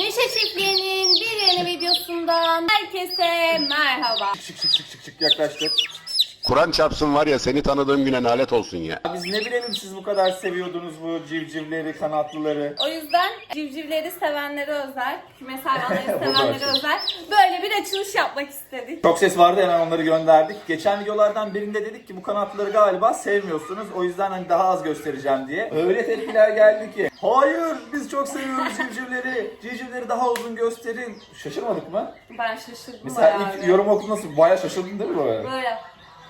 Neşe Çiftliği'nin bir yeni videosundan herkese merhaba. Şık şık şık şık şık yaklaştık. Kur'an çarpsın var ya seni tanıdığım güne nalet olsun ya. Biz ne bilelim siz bu kadar seviyordunuz bu civcivleri, kanatlıları. O yüzden civcivleri sevenlere özel, kümes hayvanları sevenlere özel böyle bir açılış yapmak istedik. Çok ses vardı hemen onları gönderdik. Geçen videolardan birinde dedik ki bu kanatlıları galiba sevmiyorsunuz. O yüzden hani daha az göstereceğim diye. Öyle tepkiler geldi ki. Hayır biz çok seviyoruz civcivleri. Civcivleri daha uzun gösterin. Şaşırmadık mı? Ben şaşırdım Mesela bayağı. ilk yorum okudun nasıl? Bayağı şaşırdın değil mi böyle? Böyle.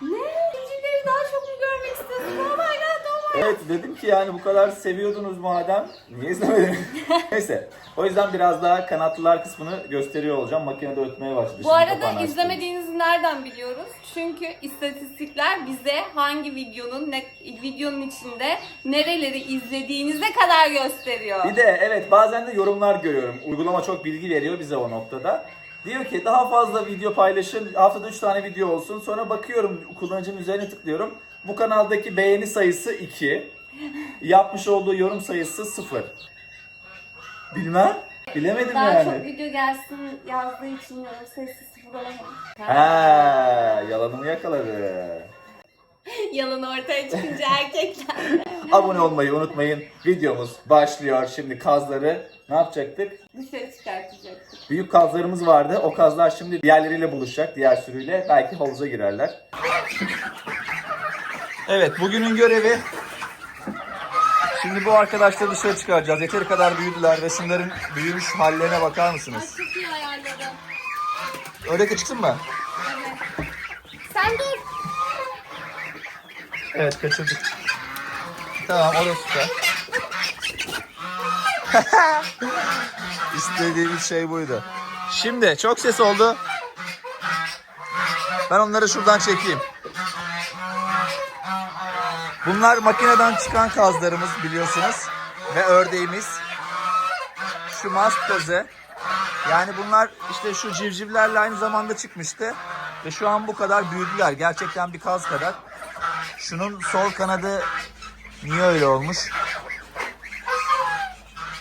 Ne? Civcivleri daha çok mu görmek istiyorsun? Oh my god, oh my Evet dedim ki yani bu kadar seviyordunuz madem niye izlemediniz? Neyse o yüzden biraz daha kanatlılar kısmını gösteriyor olacağım. Makinede ötmeye başladı. Bu Şimdi arada açtım. izlemediğinizi nereden biliyoruz? Çünkü istatistikler bize hangi videonun ne, videonun içinde nereleri izlediğinize kadar gösteriyor. Bir de evet bazen de yorumlar görüyorum. Uygulama çok bilgi veriyor bize o noktada. Diyor ki daha fazla video paylaşın. Haftada 3 tane video olsun. Sonra bakıyorum kullanıcının üzerine tıklıyorum. Bu kanaldaki beğeni sayısı 2. Yapmış olduğu yorum sayısı 0. Bilmem. Bilemedim Daha yani. çok video gelsin yazdığı için yorum sayısı sıfır olamaz. Ha, yalanımı yakaladı. Yalan ortaya çıkınca erkekler. Abone olmayı unutmayın. Videomuz başlıyor. Şimdi kazları ne yapacaktık? Dışarı çıkartacaktık. Büyük kazlarımız vardı. O kazlar şimdi diğerleriyle buluşacak. Diğer sürüyle. Belki havuza girerler. Evet bugünün görevi Şimdi bu arkadaşları dışarı çıkaracağız. Yeteri kadar büyüdüler ve şunların büyümüş hallerine bakar mısınız? Çok iyi ayarladım. De çıksın mı? Sen dur. Evet kaçırdık. Tamam o da süper. İstediğimiz şey buydu. Şimdi çok ses oldu. Ben onları şuradan çekeyim. Bunlar makineden çıkan kazlarımız biliyorsunuz. Ve ördeğimiz. Şu maskoze. Yani bunlar işte şu civcivlerle aynı zamanda çıkmıştı. Ve şu an bu kadar büyüdüler. Gerçekten bir kaz kadar. Şunun sol kanadı niye öyle olmuş?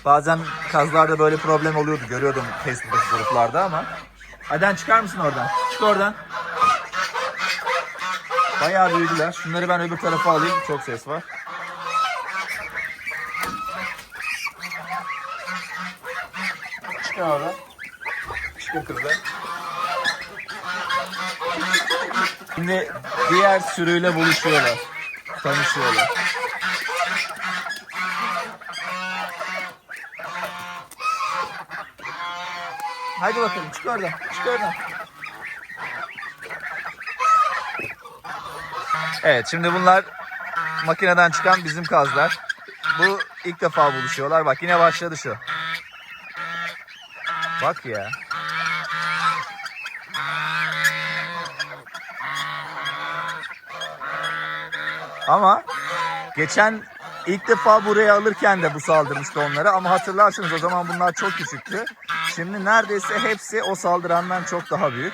Bazen kazlarda böyle problem oluyordu. Görüyordum Facebook gruplarda ama. Hadi çıkar mısın oradan? Çık oradan. Bayağı büyüdüler. Şunları ben öbür tarafa alayım. Çok ses var. Çıkın oradan. Çıkın kızlar. Şimdi diğer sürüyle buluşuyorlar. Tanışıyorlar. Hadi bakalım çık oradan. Çık oradan. Evet şimdi bunlar makineden çıkan bizim kazlar. Bu ilk defa buluşuyorlar. Bak yine başladı şu. Bak ya. Ama geçen ilk defa buraya alırken de bu saldırmıştı onlara ama hatırlarsınız o zaman bunlar çok küçüktü. Şimdi neredeyse hepsi o saldırandan çok daha büyük.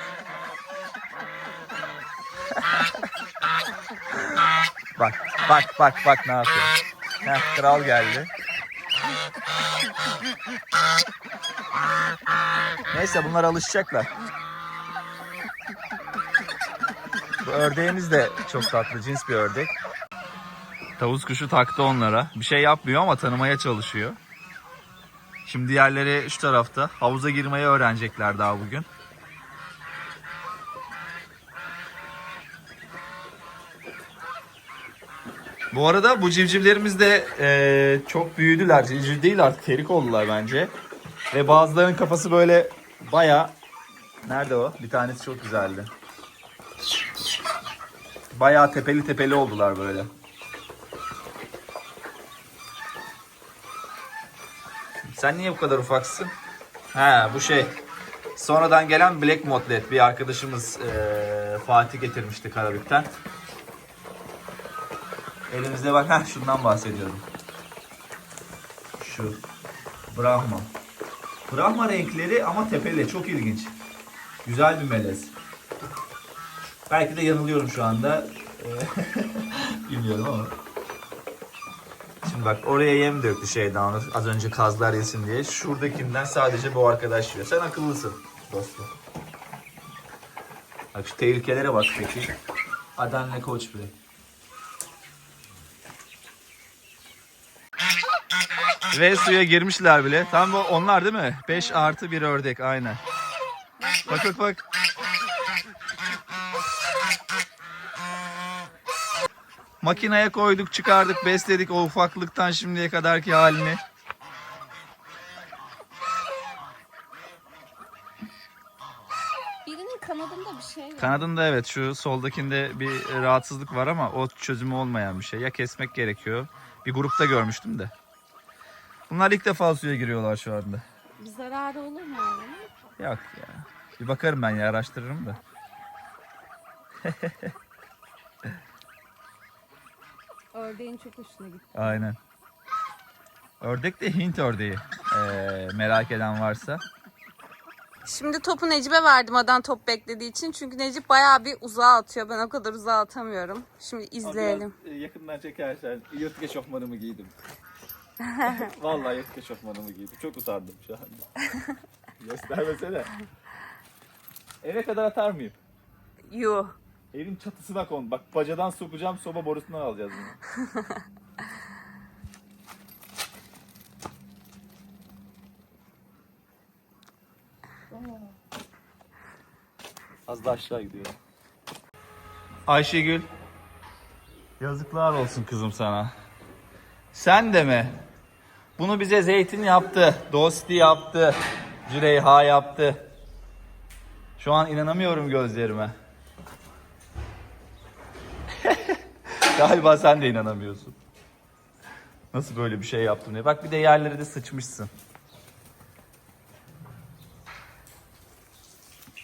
bak bak bak bak ne yapıyor. Heh, kral geldi. Neyse bunlar alışacaklar. Bu ördeğimiz de çok tatlı cins bir ördek. Tavus kuşu taktı onlara. Bir şey yapmıyor ama tanımaya çalışıyor. Şimdi diğerleri şu tarafta. Havuza girmeyi öğrenecekler daha bugün. Bu arada bu civcivlerimiz de eee, çok büyüdüler. Civciv değil artık terik oldular bence. Ve bazılarının kafası böyle baya... Nerede o? Bir tanesi çok güzeldi. Bayağı tepeli tepeli oldular böyle. Sen niye bu kadar ufaksın? Ha bu şey. Sonradan gelen Black Modlet bir arkadaşımız eee, Fatih getirmişti Karabük'ten. Elimizde var. Heh şundan bahsediyorum. Şu. Brahma. Brahma renkleri ama tepeli. Çok ilginç. Güzel bir melez. Belki de yanılıyorum şu anda. Bilmiyorum ama. Şimdi bak oraya yem döktü şeyden az önce kazlar yesin diye. Şuradakinden sadece bu arkadaş yiyor. Sen akıllısın dostum. Bak şu tehlikelere bak peki. Adanle Koç Bey. Ve suya girmişler bile. Tam bu onlar değil mi? 5 artı bir ördek aynen. Bak bak bak. Makineye koyduk çıkardık besledik o ufaklıktan şimdiye kadarki halini. Birinin kanadında bir şey var. Kanadında evet şu soldakinde bir rahatsızlık var ama o çözümü olmayan bir şey. Ya kesmek gerekiyor. Bir grupta görmüştüm de. Bunlar ilk defa suya giriyorlar şu anda. Bir zararı olur mu? Yok ya. Bir bakarım ben ya araştırırım da. Ördeğin çok hoşuna gitti. Aynen. Ördek de Hint ördeği. Ee, merak eden varsa. Şimdi topu Necip'e verdim adam top beklediği için. Çünkü Necip bayağı bir uzağa atıyor. Ben o kadar uzağa atamıyorum. Şimdi izleyelim. e, yakından çekersen yırtık eşofmanımı giydim. Vallahi yırtık eşofmanımı giydim. Çok utandım şu anda. Göstermesene. Eve kadar atar mıyım? Yuh. Evin çatısına kon. Bak bacadan sokacağım soba borusundan alacağız bunu. Az da aşağı gidiyor. Ayşegül. Yazıklar olsun kızım sana. Sen de mi? Bunu bize Zeytin yaptı. Dosti yaptı. Züleyha yaptı. Şu an inanamıyorum gözlerime. Galiba sen de inanamıyorsun. Nasıl böyle bir şey yaptım diye. Bak bir de yerlere de sıçmışsın.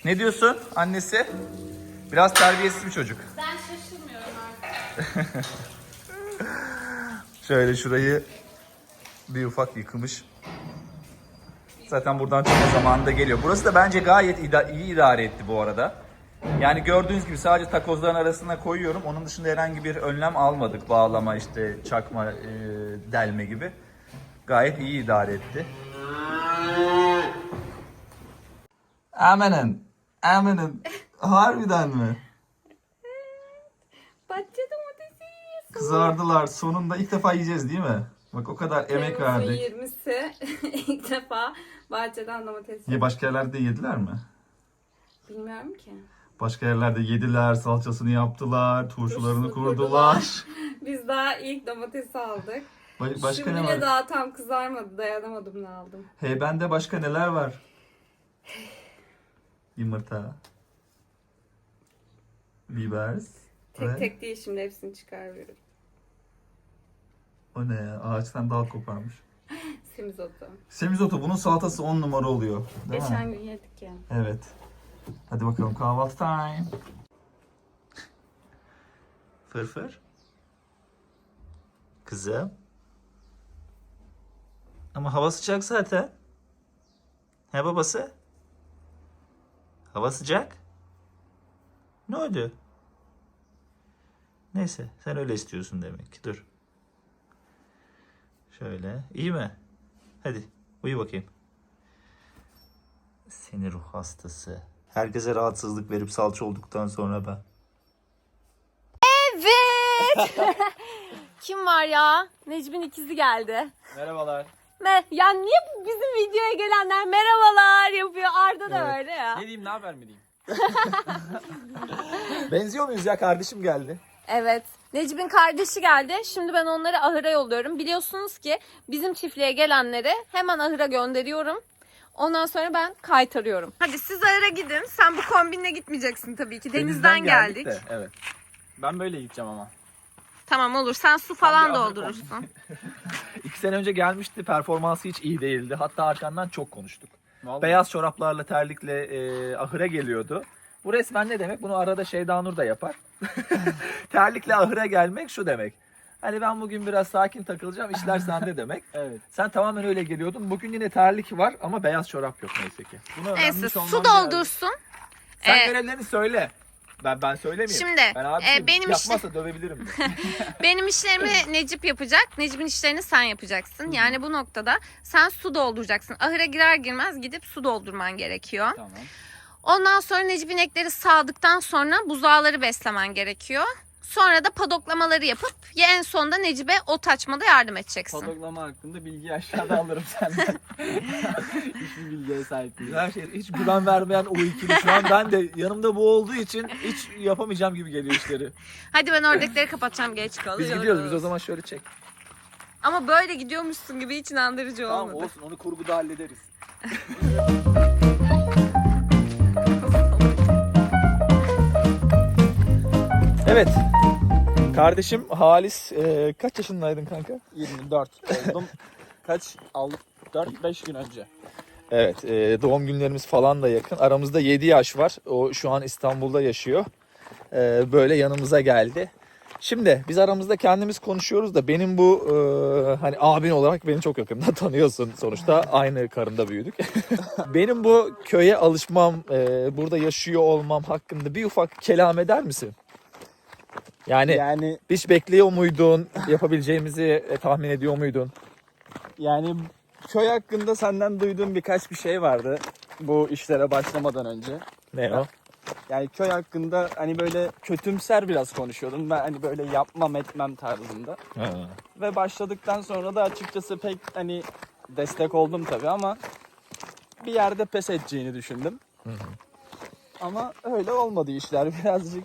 Ne diyorsun annesi? Biraz terbiyesiz bir çocuk. Ben şaşırmıyorum artık. Şöyle şurayı bir ufak yıkılmış. Zaten buradan çıkma zamanında geliyor. Burası da bence gayet iyi idare etti bu arada. Yani gördüğünüz gibi sadece takozların arasına koyuyorum. Onun dışında herhangi bir önlem almadık. Bağlama işte çakma, e, delme gibi. Gayet iyi idare etti. Amenin. Amenin. Harbiden mi? Bahçe domatesi. Kızardılar. Sonunda ilk defa yiyeceğiz değil mi? Bak o kadar emek Temmuz'un verdik. 20'si ilk defa bahçeden domates. Ya başka yerlerde yediler mi? Bilmiyorum ki. Başka yerlerde yediler, salçasını yaptılar, turşularını kurdular. Biz daha ilk domatesi aldık. Ba- başka Şu ne var? daha tam kızarmadı. Dayanamadım ne aldım. Hey bende başka neler var? Yumurta. Biber. Tek Ve- tek değil şimdi hepsini çıkarıyorum. O ne ya? Ağaçtan dal koparmış. Semizotu. Semizotu bunun salatası 10 numara oluyor. Değil Geçen mi? gün yedik ya. Evet. Hadi bakalım kahvaltı time. Fırfır. Kızım. Ama hava sıcak zaten. He babası? Hava sıcak. Ne oldu? Neyse sen öyle istiyorsun demek ki. Dur. Şöyle. İyi mi? Hadi uyu bakayım. Seni ruh hastası. Herkese rahatsızlık verip salça olduktan sonra ben. Evet. Kim var ya? Necip'in ikizi geldi. Merhabalar. Me ya niye bu bizim videoya gelenler merhabalar yapıyor? Arda da öyle ya. Ne diyeyim ne haber mi diyeyim? Benziyor muyuz ya? Kardeşim geldi. Evet. Necip'in kardeşi geldi. Şimdi ben onları ahıra yolluyorum. Biliyorsunuz ki bizim çiftliğe gelenleri hemen ahıra gönderiyorum. Ondan sonra ben kaytarıyorum. Hadi siz ahıra gidin. Sen bu kombinle gitmeyeceksin tabii ki. Denizden, geldik. de, evet. Ben böyle gideceğim ama. Tamam olur. Sen su falan doldurursun. İki sene önce gelmişti performansı hiç iyi değildi. Hatta arkandan çok konuştuk. Vallahi. Beyaz çoraplarla terlikle e, ahıra geliyordu. Bu resmen ne demek? Bunu arada Şeyda Nur da yapar. terlikle ahıra gelmek şu demek. Hani ben bugün biraz sakin takılacağım işler sende demek. Evet. Sen tamamen öyle geliyordun. Bugün yine terlik var ama beyaz çorap yok neyse ki. Bunu Neyse olman su lazım. doldursun. Sen Ee, görevlerini söyle. Ben ben söylemeyeyim. Şimdi, ben abi e, benim yapmazsa dövebilirim. Benim işlerimi Necip yapacak. Necip'in işlerini sen yapacaksın. Yani bu noktada sen su dolduracaksın. Ahıra girer girmez gidip su doldurman gerekiyor. tamam. Ondan sonra Necip inekleri sağdıktan sonra buzağları beslemen gerekiyor. Sonra da padoklamaları yapıp ya en sonunda Necip'e ot açmada yardım edeceksin. Padoklama hakkında bilgiyi aşağıda alırım senden. Hiçbir bilgiye sahip değilim. Her şey hiç güven vermeyen o ikili şu an ben de yanımda bu olduğu için hiç yapamayacağım gibi geliyor işleri. Hadi ben oradakileri kapatacağım geç kalıyoruz. Biz gidiyoruz biz o zaman şöyle çek. Ama böyle gidiyormuşsun gibi hiç inandırıcı Tamam olmadı. olsun onu kurguda hallederiz. Evet. Kardeşim Halis e, kaç yaşındaydın kanka? 24 oldum. Kaç? 4-5 gün önce. Evet e, doğum günlerimiz falan da yakın. Aramızda 7 yaş var. O şu an İstanbul'da yaşıyor. E, böyle yanımıza geldi. Şimdi biz aramızda kendimiz konuşuyoruz da benim bu e, hani abin olarak beni çok yakından tanıyorsun sonuçta aynı karında büyüdük. benim bu köye alışmam, e, burada yaşıyor olmam hakkında bir ufak kelam eder misin? Yani Yani hiç bekliyor muydun? Yapabileceğimizi e, tahmin ediyor muydun? yani köy hakkında senden duyduğum birkaç bir şey vardı bu işlere başlamadan önce. Ne o? Yani köy hakkında hani böyle kötümser biraz konuşuyordum. Ben hani böyle yapmam etmem tarzında. Ha. Ve başladıktan sonra da açıkçası pek hani destek oldum tabii ama bir yerde pes edeceğini düşündüm. Ama öyle olmadı işler birazcık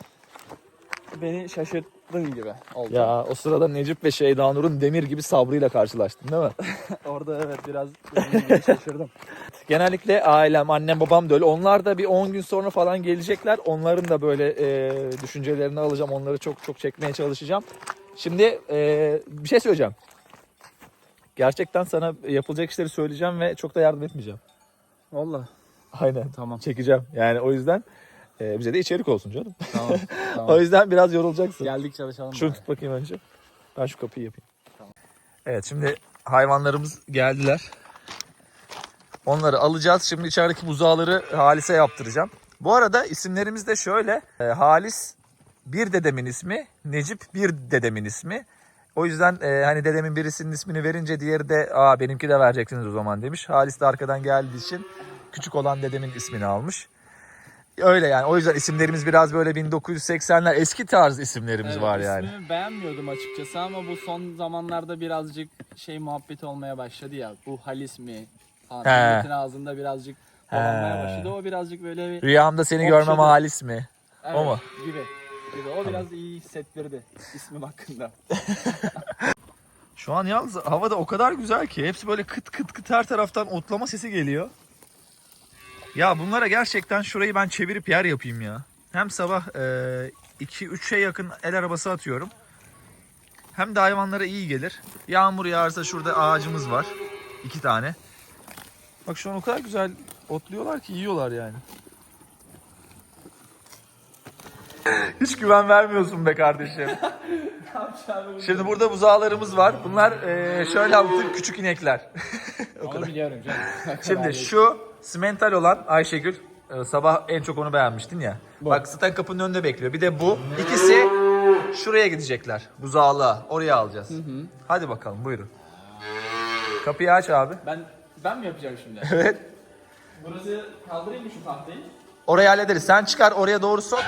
beni şaşırttın gibi oldu. Ya o sırada Necip ve Şeyda Nur'un demir gibi sabrıyla karşılaştın değil mi? Orada evet biraz şaşırdım. Genellikle ailem, annem, babam da öyle. Onlar da bir 10 gün sonra falan gelecekler. Onların da böyle e, düşüncelerini alacağım. Onları çok çok çekmeye çalışacağım. Şimdi e, bir şey söyleyeceğim. Gerçekten sana yapılacak işleri söyleyeceğim ve çok da yardım etmeyeceğim. Vallahi Aynen. Tamam. Çekeceğim. Yani o yüzden e, bize de içerik olsun canım. tamam. tamam. O yüzden biraz yorulacaksın. Geldik çalışalım. Şunu tut bakayım önce. Ben şu kapıyı yapayım. Evet şimdi hayvanlarımız geldiler. Onları alacağız. Şimdi içerideki buzağları Halis'e yaptıracağım. Bu arada isimlerimiz de şöyle. Ee, Halis bir dedemin ismi, Necip bir dedemin ismi. O yüzden e, hani dedemin birisinin ismini verince diğeri de aa benimki de vereceksiniz o zaman demiş. Halis de arkadan geldiği için küçük olan dedemin ismini almış. Öyle yani. O yüzden isimlerimiz biraz böyle 1980'ler eski tarz isimlerimiz Evet, var yani. ismini beğenmiyordum açıkçası ama bu son zamanlarda birazcık şey muhabbeti olmaya başladı ya. Bu Halis mi? Milletin ağzında birazcık dolanmaya başladı. O birazcık böyle bir... Rüyamda seni Okşadı. görmem halis mi? Evet, o mu? Gibi. gibi. O biraz iyi hissettirdi ismim hakkında. Şu an yalnız hava da o kadar güzel ki hepsi böyle kıt kıt kıt her taraftan otlama sesi geliyor. Ya bunlara gerçekten şurayı ben çevirip yer yapayım ya. Hem sabah 2-3'e yakın el arabası atıyorum. Hem de hayvanlara iyi gelir. Yağmur yağarsa şurada ağacımız var. iki tane. Bak şu an o kadar güzel otluyorlar ki yiyorlar yani. Hiç güven vermiyorsun be kardeşim. Şimdi burada buzağlarımız var. Bunlar eee, şöyle anlatayım küçük inekler. Onu biliyorum canım. Şimdi şu simental olan Ayşegül e, sabah en çok onu beğenmiştin ya. Bak zaten kapının önünde bekliyor. Bir de bu. İkisi şuraya gidecekler. Buzağlığa. Oraya alacağız. Hadi bakalım buyurun. Kapıyı aç abi. Ben ben mi yapacağım şimdi? Evet. Burası kaldırayım mı şu tahtayı? Orayı hallederiz. Sen çıkar oraya doğru sok.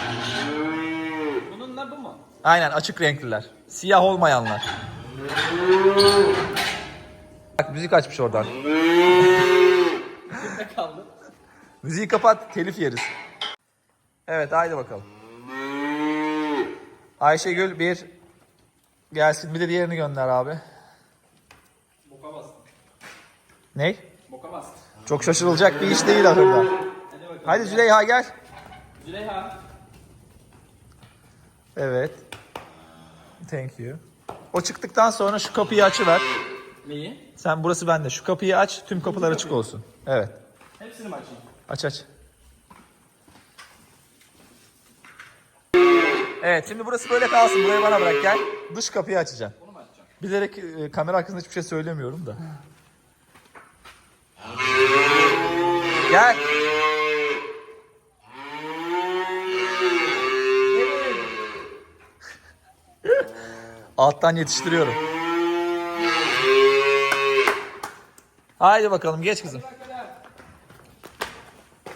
Bununla bu mu? Aynen açık renkliler. Siyah olmayanlar. Bak müzik açmış oradan. Ne kaldı? Müziği kapat, telif yeriz. Evet, haydi bakalım. Ayşegül bir gelsin. Bir de diğerini gönder abi. Boka bastım. Ne? Boka bastım. Çok şaşırılacak bir iş değil ahırda. Hadi Züleyha gel. Züleyha. Evet. Thank you. O çıktıktan sonra şu kapıyı açıver. Neyi? Sen burası bende. Şu kapıyı aç. Tüm kapılar açık olsun. Evet. Hepsini mi açayım? Aç aç. Evet şimdi burası böyle kalsın. Burayı bana bırak gel. Dış kapıyı açacağım. Onu mu açacağım? Bilerek e, kamera hakkında hiçbir şey söylemiyorum da. gel. Alttan yetiştiriyorum. Haydi bakalım geç kızım.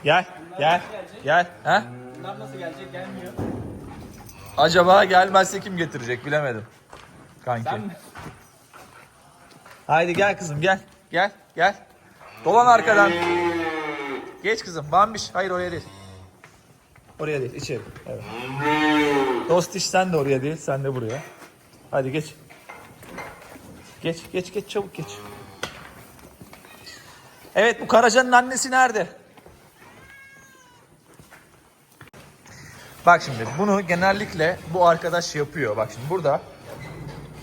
Gel, gel, gel. Ha? Bunlar nasıl gelecek gelmiyor. Acaba gelmezse kim getirecek bilemedim. Kanki. Sen mi? Haydi gel kızım gel. Gel, gel. Dolan arkadan. Geç kızım. Bambiş. Hayır oraya değil. Oraya değil, içeri. Evet. Dostiş sen de oraya değil, sen de buraya. Hadi geç. Geç, geç, geç, çabuk geç. Evet, bu Karaca'nın annesi nerede? Bak şimdi bunu genellikle bu arkadaş yapıyor. Bak şimdi burada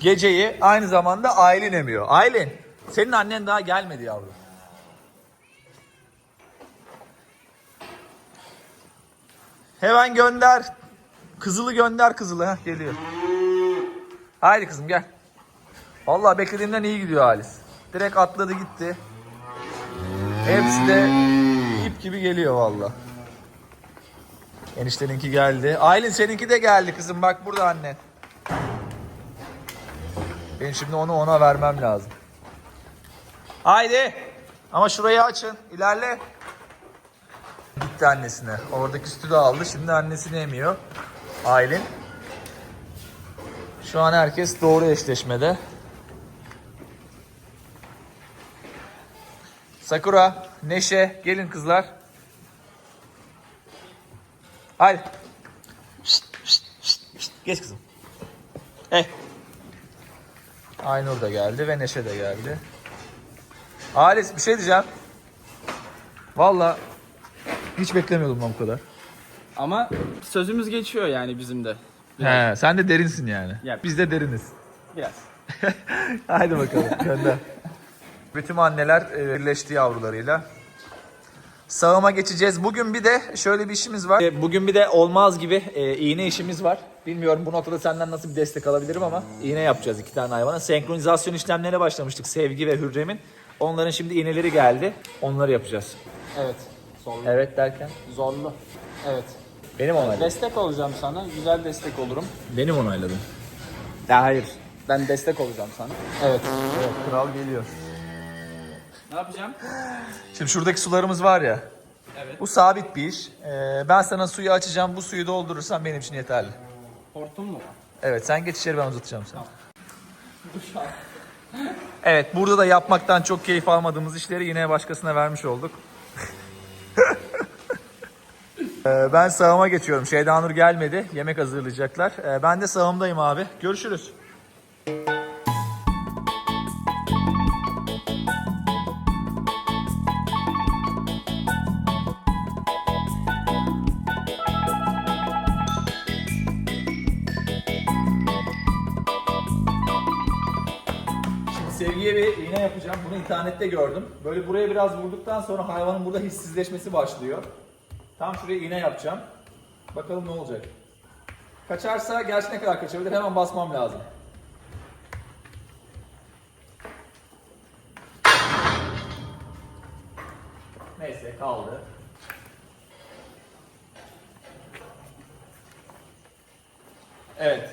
geceyi aynı zamanda Aylin emiyor. Aylin, senin annen daha gelmedi yavrum. Hemen gönder. Kızılı gönder kızılı. Heh, geliyor. Haydi kızım gel. Vallahi beklediğimden iyi gidiyor Halis. Direkt atladı gitti. Hepsi de ip gibi geliyor vallahi. Enişteninki geldi. Aylin seninki de geldi kızım. Bak burada annen. Ben şimdi onu ona vermem lazım. Haydi. Ama şurayı açın. İlerle. Gitti annesine. Oradaki sütü de aldı. Şimdi annesini emiyor. Aylin. Şu an herkes doğru eşleşmede. Sakura, Neşe, gelin kızlar. Haydi. Şşt, şşt, şşt, şşt. Geç kızım. Hey. Aynur da geldi ve Neşe de geldi. Halis bir şey diyeceğim. Valla hiç beklemiyordum lan bu kadar. Ama sözümüz geçiyor yani bizim de. He, sen de derinsin yani. Ya- Biz de deriniz. Biraz. Haydi bakalım gönder. Bütün anneler e, birleşti yavrularıyla. Sağıma geçeceğiz. Bugün bir de şöyle bir işimiz var. E, Bugün bir de olmaz gibi e, iğne işimiz var. Bilmiyorum bu noktada senden nasıl bir destek alabilirim ama iğne yapacağız iki tane hayvana. Senkronizasyon işlemlerine başlamıştık Sevgi ve Hürrem'in. Onların şimdi iğneleri geldi. Onları yapacağız. Evet. Zorlu. Evet derken? Zorlu. Evet. Benim onayladım. Destek olacağım sana. Güzel destek olurum. Benim onayladım. Ya hayır. Ben destek olacağım sana. Evet. Evet, kral geliyor. Ne yapacağım? Şimdi şuradaki sularımız var ya. Evet. Bu sabit bir iş. Ee, ben sana suyu açacağım. Bu suyu doldurursan benim için yeterli. Hortum mu? Evet sen geç içeri ben uzatacağım seni. Evet burada da yapmaktan çok keyif almadığımız işleri yine başkasına vermiş olduk. Ee, ben sağıma geçiyorum. Şeydanur gelmedi. Yemek hazırlayacaklar. Ee, ben de sağımdayım abi. Görüşürüz. Yapacağım. Bunu internette gördüm. Böyle buraya biraz vurduktan sonra hayvanın burada hissizleşmesi başlıyor. Tam şuraya iğne yapacağım. Bakalım ne olacak. Kaçarsa gerçi ne kadar kaçabilir hemen basmam lazım. Neyse kaldı. Evet.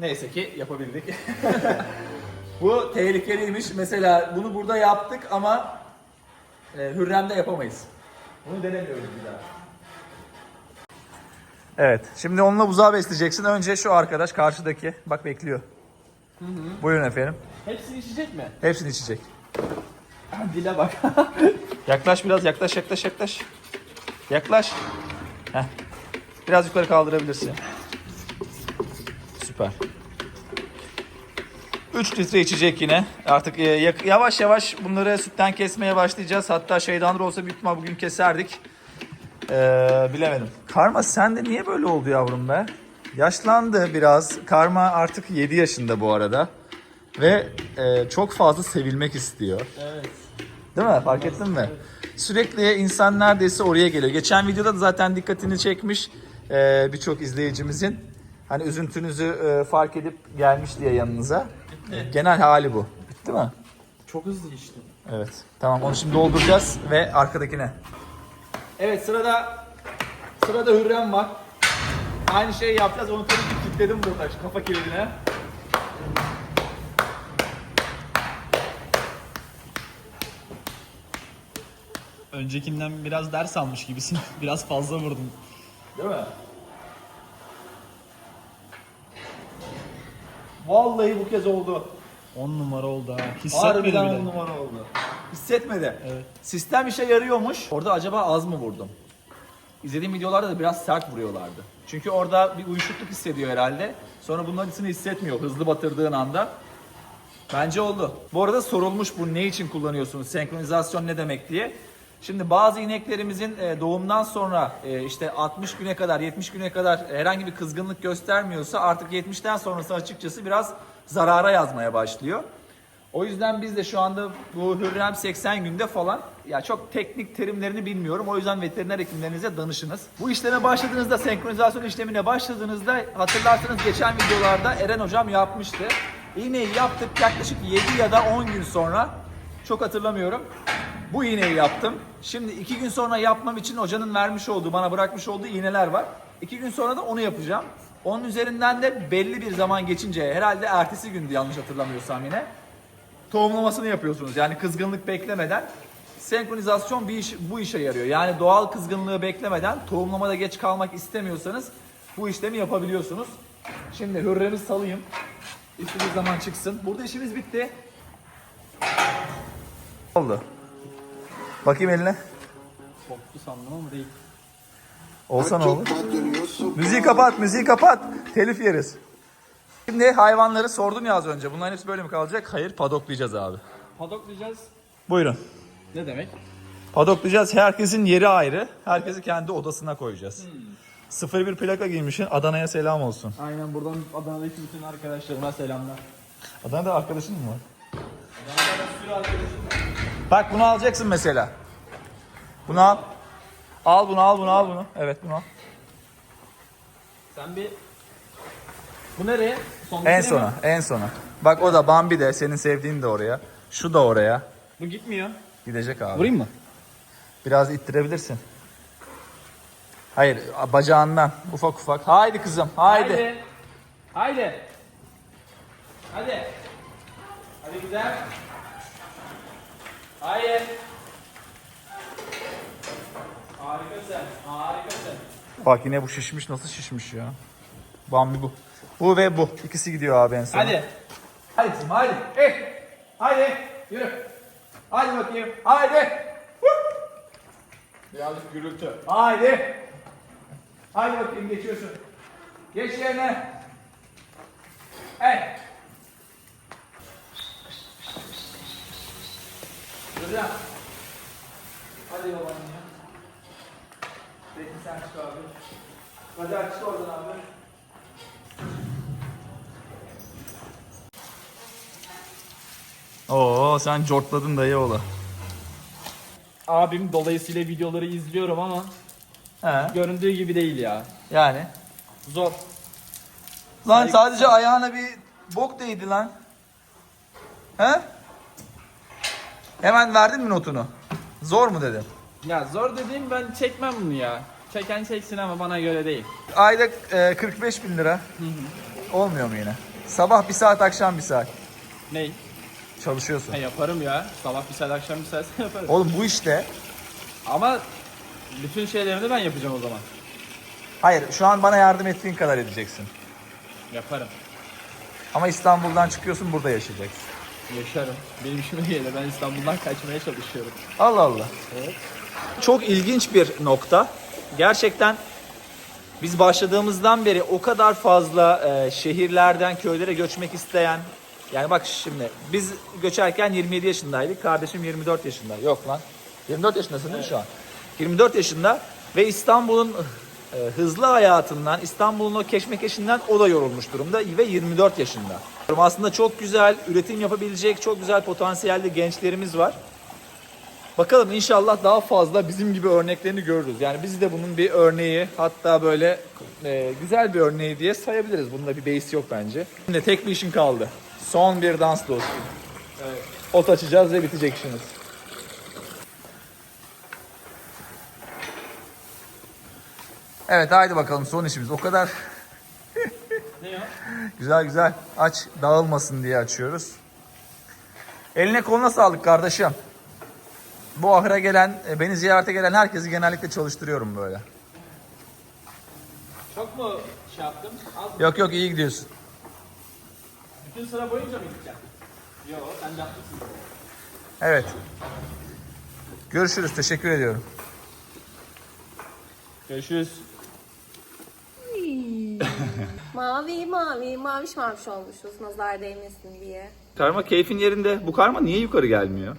Neyse ki yapabildik. Bu tehlikeliymiş. Mesela bunu burada yaptık ama e, Hürrem'de yapamayız. Bunu denemiyoruz bir daha. Evet. Şimdi onunla buzağı besleyeceksin. Önce şu arkadaş karşıdaki. Bak bekliyor. Buyurun efendim. Hepsini içecek mi? Hepsini içecek. Dile bak. Yaklaş biraz. Yaklaş yaklaş yaklaş. Yaklaş. Heh. Biraz yukarı kaldırabilirsin. Süper. 3 litre içecek yine. Artık e, yavaş yavaş bunları sütten kesmeye başlayacağız. Hatta şeydandır olsa büyük ihtimal bugün keserdik. Ee, bilemedim. Karma sen de niye böyle oldu yavrum be? Yaşlandı biraz. Karma artık 7 yaşında bu arada. Ve e, çok fazla sevilmek istiyor. evet. Değil mi? Fark ettin mi? Sürekli insan neredeyse oraya geliyor. Geçen videoda da zaten dikkatini çekmiş e, birçok izleyicimizin. Hani üzüntünüzü e, fark edip gelmiş diye yanınıza. Genel hali bu. Bitti mi? Çok hızlı içtim. Evet. Tamam onu şimdi dolduracağız ve arkadakine. Evet sırada sırada Hürrem var. Aynı şeyi yapacağız. Onu tabii ki kilitledim burada şu kafa kilidine. Öncekinden biraz ders almış gibisin. Biraz fazla vurdum. Değil mi? Vallahi bu kez oldu. 10 numara oldu ha. Hissetmedi Harbiden bile. on numara oldu. Hissetmedi. Evet. Sistem işe yarıyormuş. Orada acaba az mı vurdum? İzlediğim videolarda da biraz sert vuruyorlardı. Çünkü orada bir uyuşukluk hissediyor herhalde. Sonra bunun acısını hissetmiyor hızlı batırdığın anda. Bence oldu. Bu arada sorulmuş bu ne için kullanıyorsunuz? Senkronizasyon ne demek diye. Şimdi bazı ineklerimizin e, doğumdan sonra e, işte 60 güne kadar 70 güne kadar herhangi bir kızgınlık göstermiyorsa artık 70'ten sonrası açıkçası biraz zarara yazmaya başlıyor. O yüzden biz de şu anda bu Hürrem 80 günde falan ya çok teknik terimlerini bilmiyorum. O yüzden veteriner hekimlerinize danışınız. Bu işleme başladığınızda senkronizasyon işlemine başladığınızda hatırlarsanız geçen videolarda Eren hocam yapmıştı. İğneyi yaptık yaklaşık 7 ya da 10 gün sonra çok hatırlamıyorum. Bu iğneyi yaptım. Şimdi 2 gün sonra yapmam için hocanın vermiş olduğu, bana bırakmış olduğu iğneler var. 2 gün sonra da onu yapacağım. Onun üzerinden de belli bir zaman geçince herhalde ertesi gündü yanlış hatırlamıyorsam yine tohumlamasını yapıyorsunuz. Yani kızgınlık beklemeden senkronizasyon bir iş, bu işe yarıyor. Yani doğal kızgınlığı beklemeden tohumlamada geç kalmak istemiyorsanız bu işlemi yapabiliyorsunuz. Şimdi hürremi salayım. İstediği zaman çıksın. Burada işimiz bitti. Oldu. Bakayım eline. Korktu sandım ama değil. Olsa ne olur? Müziği kapat, müziği kapat. Telif yeriz. Şimdi hayvanları sordum ya az önce. Bunların hepsi böyle mi kalacak? Hayır, padoklayacağız abi. Padoklayacağız. Buyurun. Ne demek? Padoklayacağız. Herkesin yeri ayrı. Herkesi kendi odasına koyacağız. 01 plaka giymişsin. Adana'ya selam olsun. Aynen buradan Adana'daki bütün arkadaşlarıma selamlar. Adana'da arkadaşın mı var? Bak bunu alacaksın mesela. Bunu al. Al bunu al bunu al bunu. Evet bunu al. Sen bir... Bu nereye? Son En mi? sona, en sona. Bak o da Bambi de, senin sevdiğin de oraya. Şu da oraya. Bu gitmiyor. Gidecek abi. Vurayım mı? Biraz ittirebilirsin. Hayır, bacağından ufak ufak. Haydi kızım, haydi. Haydi. Haydi. Hadi. Hadi güzel. Haydi. Harikasın. Harikasın. Bak yine bu şişmiş, nasıl şişmiş ya. Bambi bu. Bu ve bu. İkisi gidiyor abi en sona. Hadi. Hadi kızım hadi. Eh. Hadi. Yürü. Hadi bakayım. Hadi. Birazcık gürültü. Haydi. Hadi bakayım geçiyorsun. Geç yerine. Evet. Hocam. Hadi babanım ya. Peki sen çık abi. Hadi aç oradan abi. Oo sen cortladın dayı oğlu. Abim dolayısıyla videoları izliyorum ama He göründüğü gibi değil ya. yani. Zor. Lan sadece ayağına bir bok değdi lan. He? Hemen verdin mi notunu? Zor mu dedim. Ya zor dediğim ben çekmem bunu ya. Çeken çeksin ama bana göre değil. Ayda e, 45 bin lira. Olmuyor mu yine? Sabah bir saat, akşam bir saat. Ney? Çalışıyorsun. Ha, yaparım ya. Sabah bir saat akşam bir saat yaparım. Oğlum bu işte. Ama bütün şeylerini de ben yapacağım o zaman. Hayır şu an bana yardım ettiğin kadar edeceksin. Yaparım. Ama İstanbul'dan çıkıyorsun burada yaşayacaksın. Yaşarım. Benim işime gelir. Ben İstanbul'dan kaçmaya çalışıyorum. Allah Allah. Çok ilginç bir nokta. Gerçekten biz başladığımızdan beri o kadar fazla e, şehirlerden köylere göçmek isteyen yani bak şimdi biz göçerken 27 yaşındaydık. Kardeşim 24 yaşında. Yok lan. 24 yaşındasın değil mi şu an? 24 yaşında ve İstanbul'un e, hızlı hayatından, İstanbul'un o keşmekeşinden o da yorulmuş durumda ve 24 yaşında. Aslında çok güzel üretim yapabilecek çok güzel potansiyelli gençlerimiz var. Bakalım inşallah daha fazla bizim gibi örneklerini görürüz. Yani biz de bunun bir örneği hatta böyle e, güzel bir örneği diye sayabiliriz. Bunda bir base yok bence. Şimdi tek bir işin kaldı. Son bir dans dostum. Evet. Ot açacağız ve bitecek işimiz. Evet haydi bakalım son işimiz. O kadar Ne ya? Güzel güzel. Aç dağılmasın diye açıyoruz. Eline koluna sağlık kardeşim. Bu ahıra gelen, e, beni ziyarete gelen herkesi genellikle çalıştırıyorum böyle. Çok mu şey yaptım? Az Yok yok iyi gidiyorsun. bütün sıra boyunca mı gideceğim? Yok sen de haklısın. Evet. Görüşürüz. Teşekkür ediyorum. Görüşürüz. Mavi mavi maviş maviş olmuşuz nazar değmesin diye. Karma keyfin yerinde. Bu karma niye yukarı gelmiyor?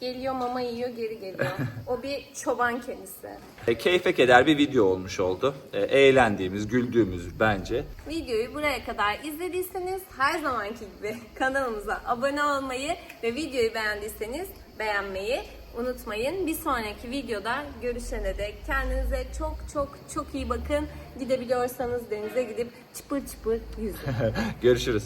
Geliyor mama yiyor geri geliyor. O bir çoban kedisi. E, keyfe keder bir video olmuş oldu. E, eğlendiğimiz, güldüğümüz bence. Videoyu buraya kadar izlediyseniz her zamanki gibi kanalımıza abone olmayı ve videoyu beğendiyseniz beğenmeyi unutmayın. Bir sonraki videoda görüşene dek kendinize çok çok çok iyi bakın. Gidebiliyorsanız denize gidip çıpır çıpır yüzün. Görüşürüz.